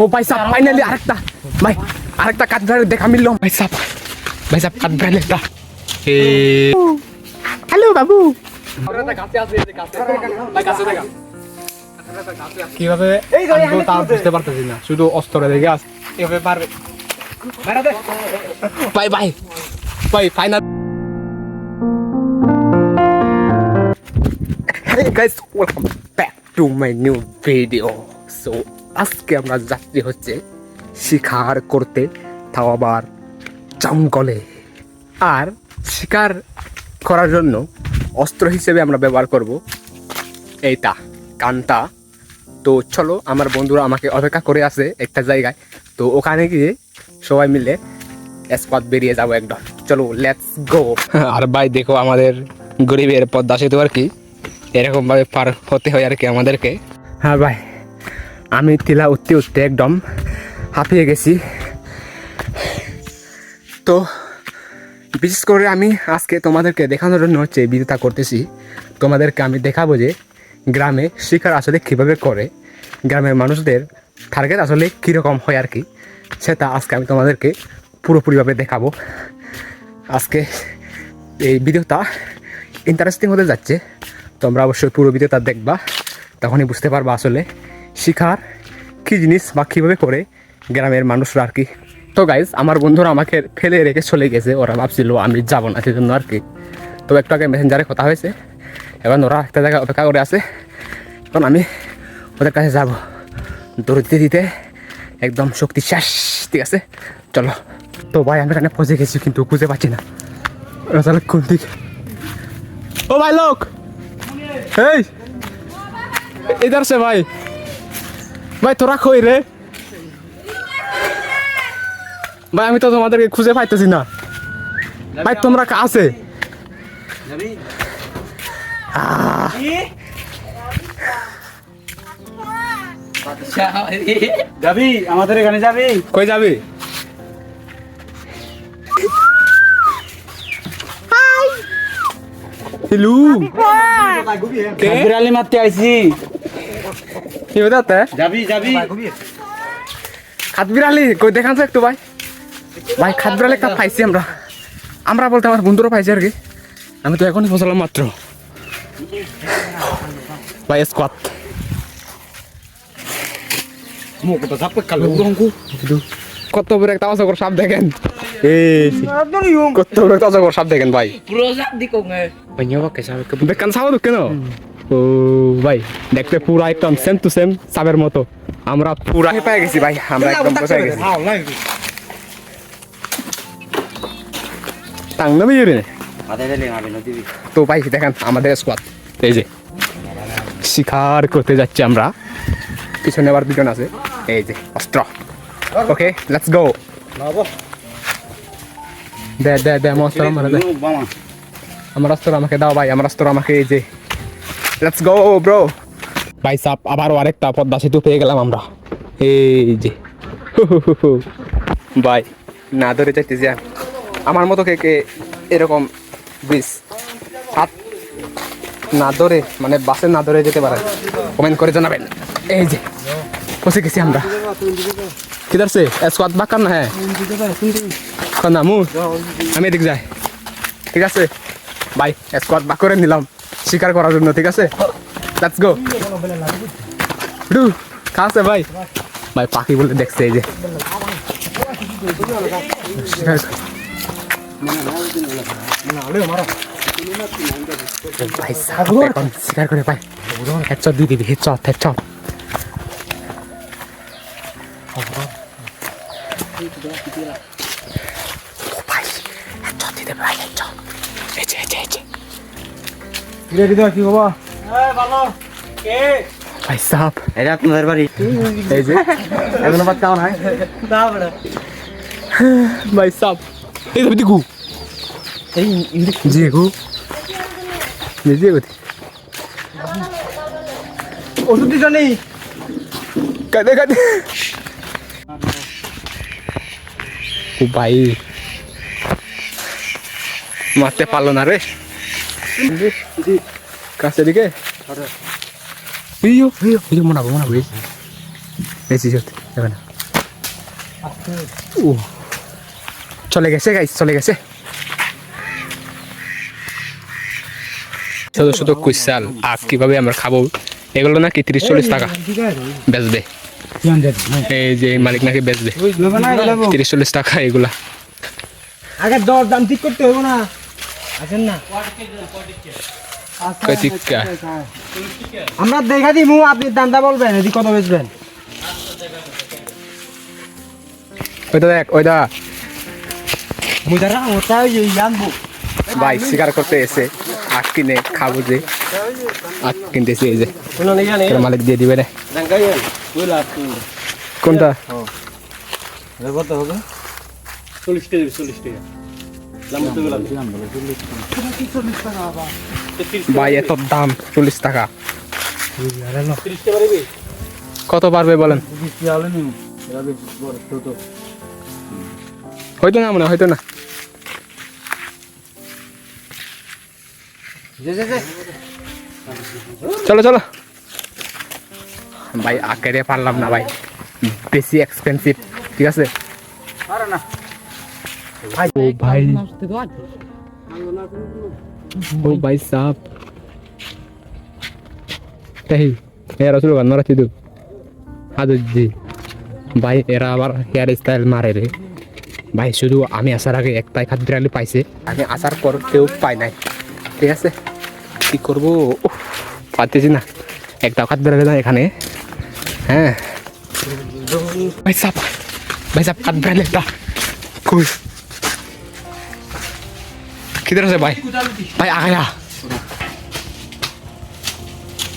ও ভাই সাহ ফাইনালি আরেকটা। ভাই আরেকটা কাঠবিড়ালি দেখা মিললো। ভাই সাহ ভাই সাহ কাঠবিড়ালি একটা হ্যালো বাবু। কীভাবে তা বুঝতে পারতেছি না শুধু অস্ত্র দেখে আস। এভাবে পারবে? Bye bye. Bye final Hey guys, welcome back to my new video. So, আজকে আমরা যাত্রী হচ্ছে শিকার করতে তাও আবার জঙ্গলে। আর শিকার করার জন্য অস্ত্র হিসেবে আমরা ব্যবহার করব এইটা কানটা। তো চলো আমার বন্ধুরা আমাকে অপেক্ষা করে আছে একটা জায়গায়। তো ওখানে গিয়ে সবাই মিলে স্পট বেরিয়ে যাব একদম। চলো লেটস গো আর ভাই দেখো আমাদের গরিবের পদ্মা সেতু আর কি। এরকমভাবে পার হতে হয় আর কি আমাদেরকে। হ্যাঁ ভাই। আমি টিলা উঠতে উঠতে একদম হাঁপিয়ে গেছি। তো বিশেষ করে আমি আজকে তোমাদেরকে দেখানোর জন্য হচ্ছে ভিডিওটা করতেছি। তোমাদেরকে আমি দেখাবো যে গ্রামে শিকার আসলে কীভাবে করে, গ্রামের মানুষদের টার্গেট আসলে কীরকম হয় আর কি, সেটা আজকে আমি তোমাদেরকে পুরোপুরিভাবে দেখাবো। আজকে এই ভিডিওটা ইন্টারেস্টিং হতে যাচ্ছে, তোমরা অবশ্যই পুরো ভিডিওটা দেখবা, তখনই বুঝতে পারবা আসলে শিখার কী জিনিস বা কীভাবে করে গ্রামের মানুষরা আর কি তো গাইজ আমার বন্ধুরা আমাকে ফেলে রেখে চলে গেছে ওরা ভাবছিল আমি যাব না সেজন্য আর কি তো একটু আগে মেসেঞ্জারে কথা হয়েছে এবার ওরা একটা জায়গায় অপেক্ষা করে আছে তখন আমি ওদের কাছে যাব দৌড় দিতে একদম শক্তি শেষ ঠিক আছে চলো তো ভাই আমি এখানে ফসে গেছি কিন্তু খুঁজে পাচ্ছি না তাহলে কোন দিকে ও ভাই লোক এই এদারসে ভাই ভাই তোরা কই রে? ভাই আমি তো তোমাদেরকে খুঁজে পাইতেছি না। ভাই তোমরা কা আছে? যাবি? আমাদের এখানে যাবি? কই যাবি? হ্যালো কে? মারতে আইছি। কি হতে যাবি যাবি। খাত বিড়ালি কই দেখান একটু ভাই। ভাই খাত বিড়ালি একটা পাইছি আমরা। আমরা বলতে আমার বন্ধুরা পাইছি আর কি। আমি তো এখনই পৌঁছলাম মাত্র। ভাই স্কোয়াত কত বড় একটা অজগর সাপ দেখেন। কত বড় একটা অজগর সাপ দেখেন ভাই। sabi ko. Dekan sa তো কেন ও ভাই দেখতে পুরা একদম সেম টু সেম সাবের মতো। আমরা পুরা পেয়ে গেছি ভাই আমরা একদম বসে গেছি? টাং না বিয়ে তো ভাই দেখেন আমাদের স্কোয়াড এই যে শিকার করতে যাচ্ছি আমরা। পিছনে আবার দুজন আছে। এই যে অস্ত্র। ওকে লেটস গো দে দে দে আমার অস্ত্র আমার দে। আমার অস্ত্র আমাকে দাও ভাই আমার অস্ত্র আমাকে এই যে লেটস গো ব্রো ভাই সাপ আবারও আরেকটা পদ্মা সেতু পেয়ে গেলাম আমরা। এই যে। ভাই না ধরে যাইতেছি আর। আমার মতো কে কে এরকম ব্রিজ হাত না ধরে মানে বাসে না ধরে যেতে পারে কমেন্ট করে জানাবেন। এই যে পৌঁছে গেছি আমরা। কিধার সে স্কোয়াদ বাকার না হ্যাঁ। না মু আমি এদিক যাই। ঠিক আছে? ভাই স্কোয়াড বাক করে নিলাম। শিকার করার জন্য ঠিক আছে? লেটস গো ডু খাসে ভাই। ভাই পাখি বলে দেখছে এই যে। ভাই এখন শিকার করে ভাই। হেডশট দিয়ে দিবি হেডশট হেডশট ভাই হেডশট দিতে ভাই হেডশট এই যে এই যে। এই যে কি বাবা ভালো। কে? ভাই সাপ। এটা আপনাদের বাড়ি। এই যে এখনও বাদ কেমন হয় ভাই সাপ। এই তো দিকু এই জি গু। জি গু। ওষুধ দিছ নেই কাদে কাদে। ও ভাই। মারতে পারল না রে। চলে গেছে চলে গেছে। শুধু শুধু কুইশাল আখ কীভাবে আমরা খাব? এগুলো নাকি তিরিশ চল্লিশ টাকা। বেচবে। এই যে মালিক নাকি বেচবে। তিরিশ চল্লিশ টাকা এগুলা। আগে দর দাম ঠিক করতে হবে না। আছেন না? আমরা দেখা দিমু আপনি দামটা বলবেন এদি কত বেচবেন? ওইটা দেখ ওইটা মুজারা ওটাই জানব ভাই শিকার করতে এসে আখ কিনে খাব যে আখ কিনতেছি এই যে। মালিক দিয়ে দিবে রে। কোনটা? হবে। চল্লিশ টাকা চল্লিশ টাকা। ভাই, এত দাম, চল্লিশ টাকা। কত পারবে বলেন? হয়তো না মনে হয়তো না। চলো চলো। ভাই আকেরে পারলাম না, ভাই। বেশি এক্সপেন্সিভ ঠিক আছে? এই, এরা শুরু ভাই, এরা আবার হেয়ার স্টাইল মারে রে। ভাই, শুধু আমি আসার আগে একটাই খাদ্য বিড়ালি পাইছে। আমি আসার পর কেউ পাই নাই। ঠিক আছে? কি করব? পারতেছি না। একটাও খাদ্য বিড়ালি না এখানে। হ্যাঁ। ভাই, সাপ। ভাই, সাপ, খাদ্য বিড়ালি একটা খুশ किधर से भाई भाई आ गया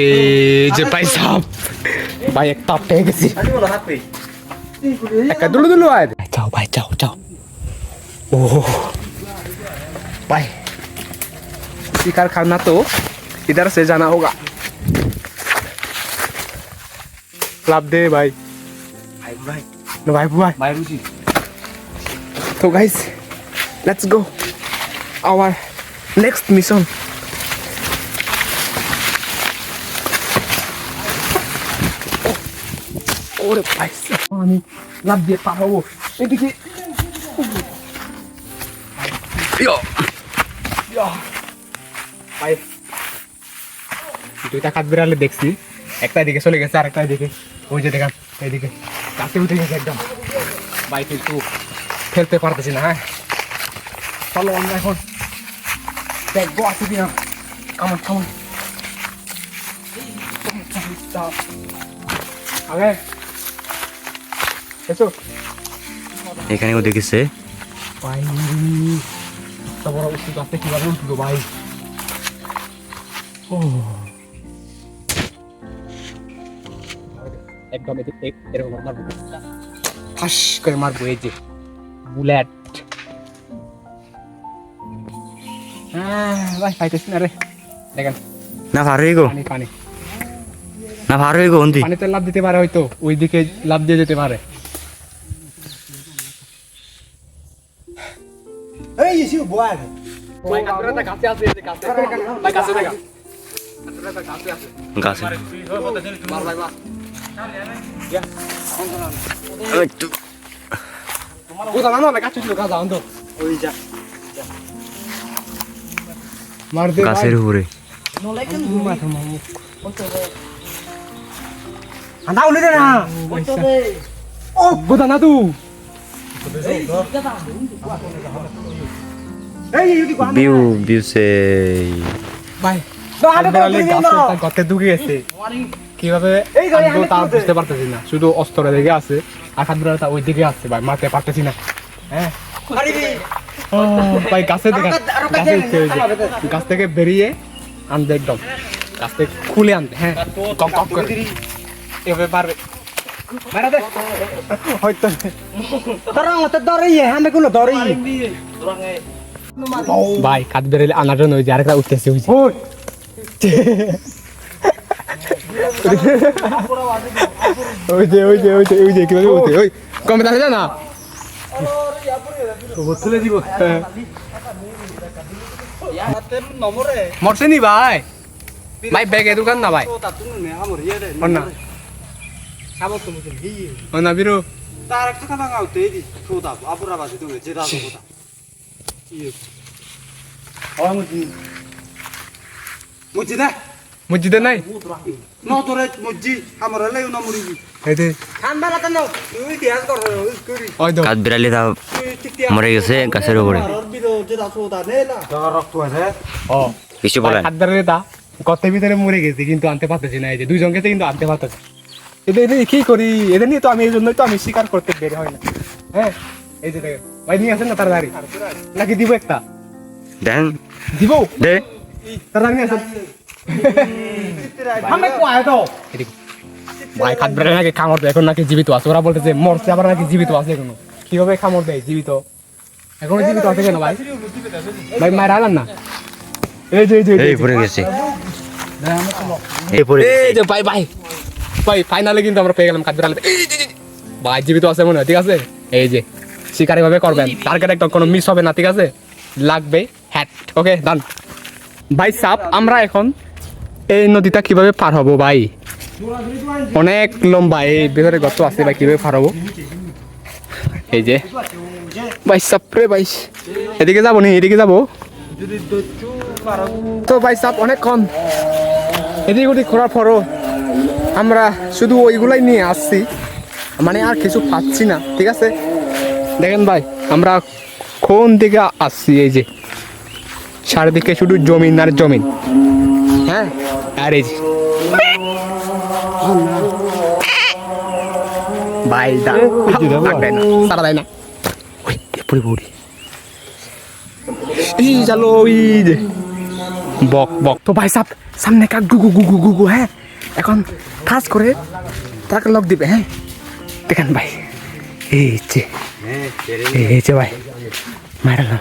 ए जे भाई साहब भाई एक टॉप टेक सी एक दुलु दुलु आए जाओ भाई जाओ जाओ ओह भाई शिकार खाना तो इधर से जाना होगा लाभ दे भाई नो भाई भाई तो guys let's go Our next mission. ওরে ভাই, আমি লাভ দিয়ে এদিকে। ইয়ো। ইয়ো। ভাই। দুইটা কাঠ বিড়ালে দেখছি। একটা দিকে চলে গেছে আর একটা দিকে ওই যে দেখান এইদিকে কাছে উঠে গেছে একদম। ভাই, কিন্তু ফেলতে পারতেছি না হ্যাঁ। চলো, আমরা এখন দেখব আছে কিনা কামন কামন এখানেও দেখেছে। ভাই বড় উঁচু গাছটা কীভাবে উঠল ভাই ও একদম এরকম মারবো। ফাঁস করে মারবো এই যে। বুলেট ভাই পাইতেছি না রে। দেখেন। না ভার গো। পানি পানি। না ভার গো অন্তি। পানিতে লাভ দিতে পারে হয়তো ওই দিকে লাভ দিয়ে যেতে পারে। এই ইসু বয়। গাছে আছে গাছে দেখা গাছে। একটু ও দাঁড়ানো না গাছে। ছিল গাছ আনতো ওই যা মার দে গাছের উপরে। দে না ও না বিউ বিউ গাছে ঢুকে কীভাবে তো বুঝতে পারতেছি না। শুধু অস্ত্রের দিকে আছে। আর খাদ্য ওই দিকে আছে ভাই মারতে পারতেছি না। হ্যাঁ। ভাই গাছে দেখা আরও কা- আরও গাছে থেকে বেরিয়ে আনতে একদম। গাছ থেকে খুলে আনতে হ্যাঁ। কক কক করে। এভাবে পারবে। হয়তো। আমি কোন দরই ভাই কাঠ বেরেলে আনার জন্য ওই যে আরেকটা উঠতেছে ওই যে। ওই যে ওই যে ওই যে ওই যে কীভাবে উঠে ওই কমে তাহলে না? তুলে দিব। হ্যাঁ। নম্বরে মরছে নি ভাই ভাই ব্যাগে দোকান না ভাই? আমর না। না বিরু। তার একটা কথা গাও তে দি। খোদা আপুরা বাজে তুমি যে রাজা খোদা ইয়ে ও মুজি মুজি না মসজিদে নাই? ন তোরে মুজি আমার লাই না মুরিবি এই ঠান্ডা লাগা নাও তুই ইতিহাস কর করি। ওই তো কাঠ বিড়ালি তা মরে গেছে গাছের উপরে। রক্ত আছে। ও। কিছু বলেন। হাত ধরে দা গর্তের ভিতরে মরে গেছি কিন্তু আনতে পারতেছি না এই যে দুইজন গেছে কিন্তু আনতে পারতেছি। এদের এদের কি করি? এদের নিয়ে তো আমি এই জন্যই তো আমি শিকার করতে বের হয় না। হ্যাঁ? এই যে দেখেন ভাই নিয়ে আসেন না তাড়াতাড়ি। নাকি দিব একটা? দেন। দিব? দে। নিয়ে আসেন। আমি কোয়ায় তো ভাই খাদ নাকি দেয় এখন নাকি জীবিত আছে ওরা বলতেছে মরছে আবার নাকি জীবিত আছে এখনও। কীভাবে কামড় দেয়? জীবিত। এখনও জীবিত আছে কেন ভাই? ভাই মায়ের আলান না। এই যে এই। পড়ে গেছে। এই পড়ে এই যে ভাই ভাই ভাই ফাইনালে কিন্তু আমরা পেয়ে গেলাম কাজ বেড়ালে ভাই জীবিত আছে মনে হয় ঠিক আছে? এই যে শিকারি ভাবে করবেন। টার্গেট একদম কোনো মিস হবে না ঠিক আছে? লাগবে হ্যাট ওকে ডান ভাই সাপ আমরা এখন এই নদীটা কীভাবে পার হব ভাই? অনেক লম্বা, এই ভিতরে গর্ত আছে ভাই, কীভাবে পার হব? এই যে। ভাই সাপরে ভাই। এদিকে যাব নি, এদিকে যাব। তো ভাই, সাপ অনেক কম এদিক ওদিক ঘোরার পরও আমরা শুধু ওইগুলাই নিয়ে আসছি। মানে আর কিছু পাচ্ছি না, ঠিক আছে? দেখেন ভাই, আমরা কোন দিকে আসছি, এই যে। চারিদিকে শুধু জমিন আর জমিন। হ্যাঁ? আর এই না। সারা দেয় না। পুরি চালো যে। বক বক। তো ভাই সাপ সামনে কাক গুগু গুগু গুগু হ্যাঁ? এখন ঠাস করে তাকে লক দিবে হ্যাঁ? দেখেন ভাই। এই যে এই যে ভাই। মারালাম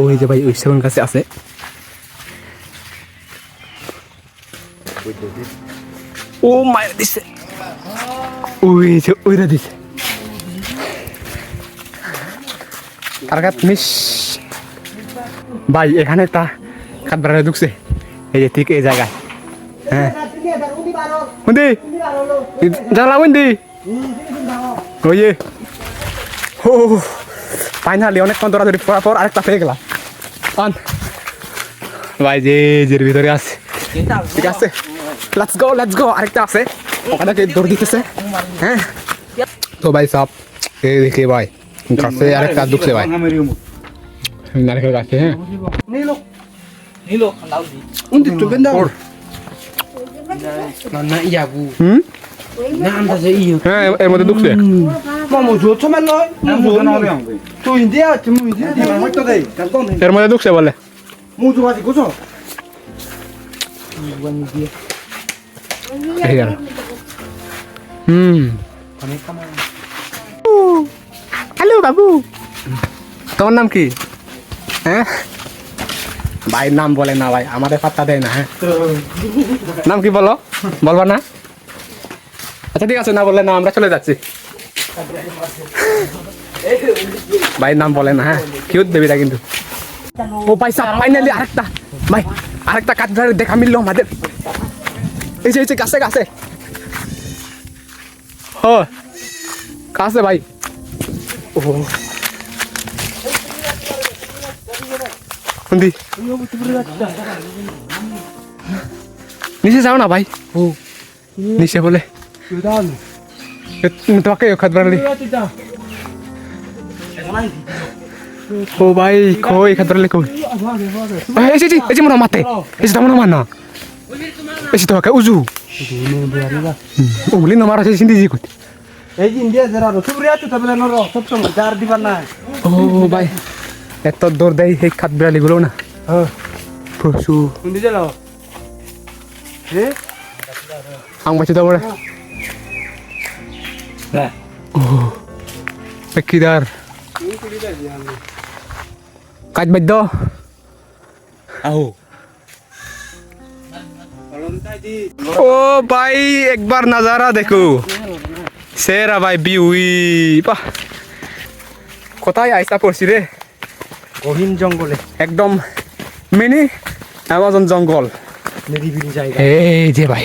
ওই যে ভাই, ওই সেগুন কাছে আছে। ও মায়ের দিছে। ওই যে ওইরা দিছে। তার কাছে মিস। ভাই, এখানে তা খাত বেড়াতে ঢুকছে। এই যে ঠিক এই জায়গায়। হ্যাঁ। বুন্দি! জানলা বুন্দি! ওই ও ফাইনালি অনেকক্ষণ দৌড়াদৌড়ি পড়ার পর আরেকটা পেয়ে গেলাম পান ভাই যে জের ভিতরে আছে ঠিক আছে লেটস গো লেটস গো আরেকটা আছে ওখানে কে দৌড় দিতেছে হ্যাঁ তো ভাই সব এই দেখি ভাই কাছে আরেকটা ঢুকছে ভাই নারকেল গাছে হ্যাঁ নিলো নিলো লাউদি উন্দি তো বেন্দা না ইয়াবু হুম না আমদা যে ইয়ো হ্যাঁ এর- মধ্যে ঢুকছে। দেই কালকে এর মধ্যে ঢুকছে বলে। হুম। হ্যালো বাবু। তোমার নাম কি? হ্যাঁ? ভাই নাম বলে না ভাই আমাদের পাত্তা দেয় না হ্যাঁ। নাম কি বলো? বলবা না। আচ্ছা ঠিক আছে না বললে না আমরা চলে যাচ্ছি। ভাই নাম বলে না হ্যাঁ? কিউট দেবিটা কিন্তু। ও পয়সা ফাইনালি আরেকটা। ভাই আরেকটা কাজ দেখা মিললো আমাদের। এই যে এই যে কাছে কাছে। ও কাছে ভাই। ও। শুনদি নিচে যাও না ভাই। ও। নিচে বলে। এ, তুমি তোমাকে খাদ বাড়ালি ও ভাই কই খাদ বাড়ালি কই এই যে এই যে মনে মাতে এই যে মনে মানা এই যে তোমাকে উজু উগলি নমার আছে সিন্ধি জি কই এই যে ইন্ডিয়া যারা রসুবরিয়া তো তবে নর সব সময় যার দিবার না ও ভাই এত দেয় এই খাত বিড়ালি গুলো না হ্যাঁ প্রচুর উন্দি যাও হে আং বাচ্চা দাও কিদার। কাজ বাদ্য আও ও ভাই একবার নাজারা দেখো। সেরা ভাই বিউই। বাহ। কোথায় আইসা পড়ছি রে? গহীন জঙ্গলে। একদম মিনি অ্যামাজন জঙ্গল। নিরিবিলি জায়গা। এই যে ভাই।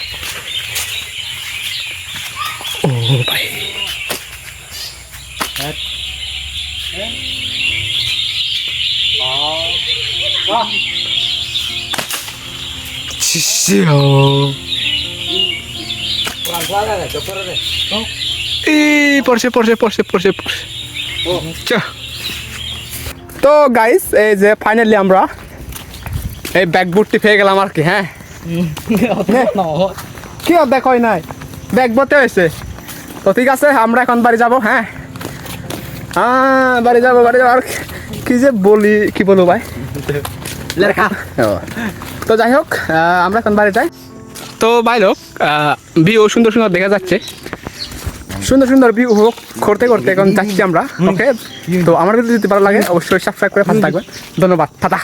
পড়ছে পড়ছে পড়ছে পড়ছে তো গাইস এই যে ফাইনালি আমরা এই ব্যাকবুটটি পেয়ে গেলাম আর কি হ্যাঁ? কি অর্ধেক হয় নাই? ব্যাগ বতে হয়েছে। তো ঠিক আছে আমরা এখন বাড়ি যাব হ্যাঁ? হ্যাঁ বাড়ি যাব বাড়ি যাব। আর কি যে বলি কি বলব ভাই? লেখা তো যাই হোক আহ, আমরা এখন বাড়ি যাই তো ভাই লোক ভিউ সুন্দর সুন্দর দেখা যাচ্ছে। সুন্দর সুন্দর ভিউ হোক করতে করতে এখন যাচ্ছি আমরা ওকে তো আমার ভিডিও যদি ভালো লাগে অবশ্যই সাবস্ক্রাইব করে ভালো থাকবেন। ধন্যবাদ টাটা।